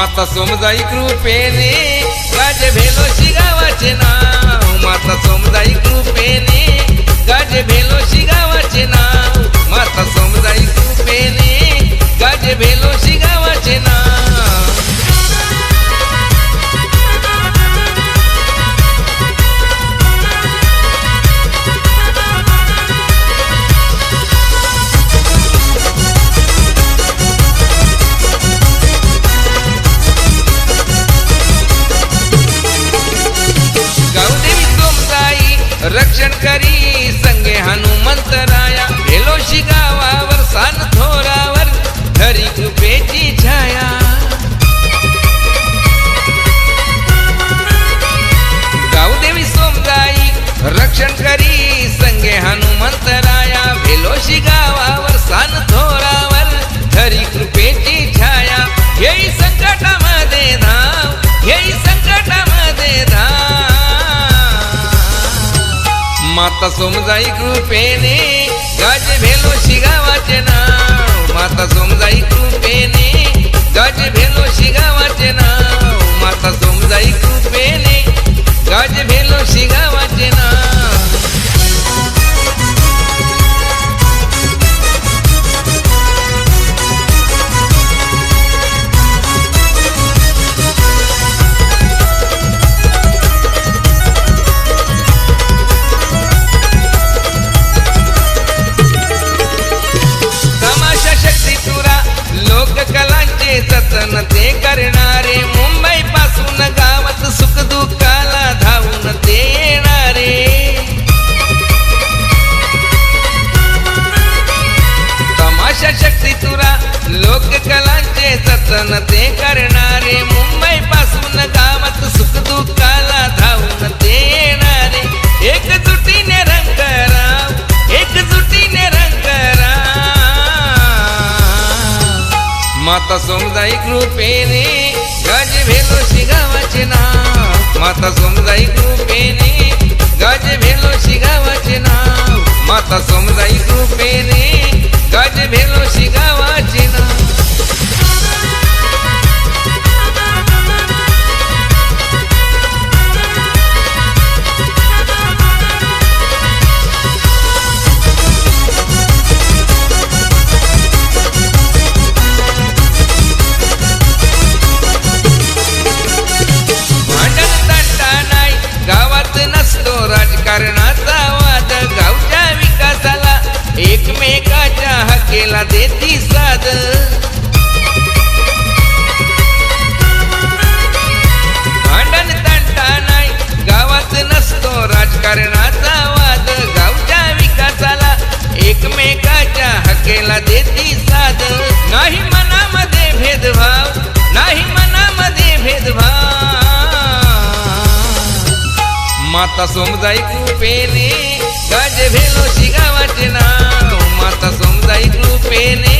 माता सोमजाई कृपेने गाजे भेलोशी गावाचे नाव. माता सोमजाई कृपे દર્શન કરી माता सोमजाई कृपेने गज भेलोशी गावाचे नाव. माता सोमजाई कृपेने गज भेलोशी गावाचे नाव. माता सोमजाई कृपेने गज भेलोशी शिगा कलांचे ते करणारे. मुंबई पासून गावात सुख दुःखाला धावून ते येणारे. तमाशा शक्ती तुरा लोक कलांचे जतन माता सोमजाई कृपेने गज भेलो गावाचे नाव. माता सोमजाई कृपेने गज भेलो गावाचे नाव. माता सोमजाई कृपेने गज भेलो गावाचे हकेला साध. नाही मनामध्ये भेदभाव नाही मनामध्ये भेदभाव. माता सोमजाई कृपेने गज भेलो शिगावाचे नाव. माता सोमजाई कृपेने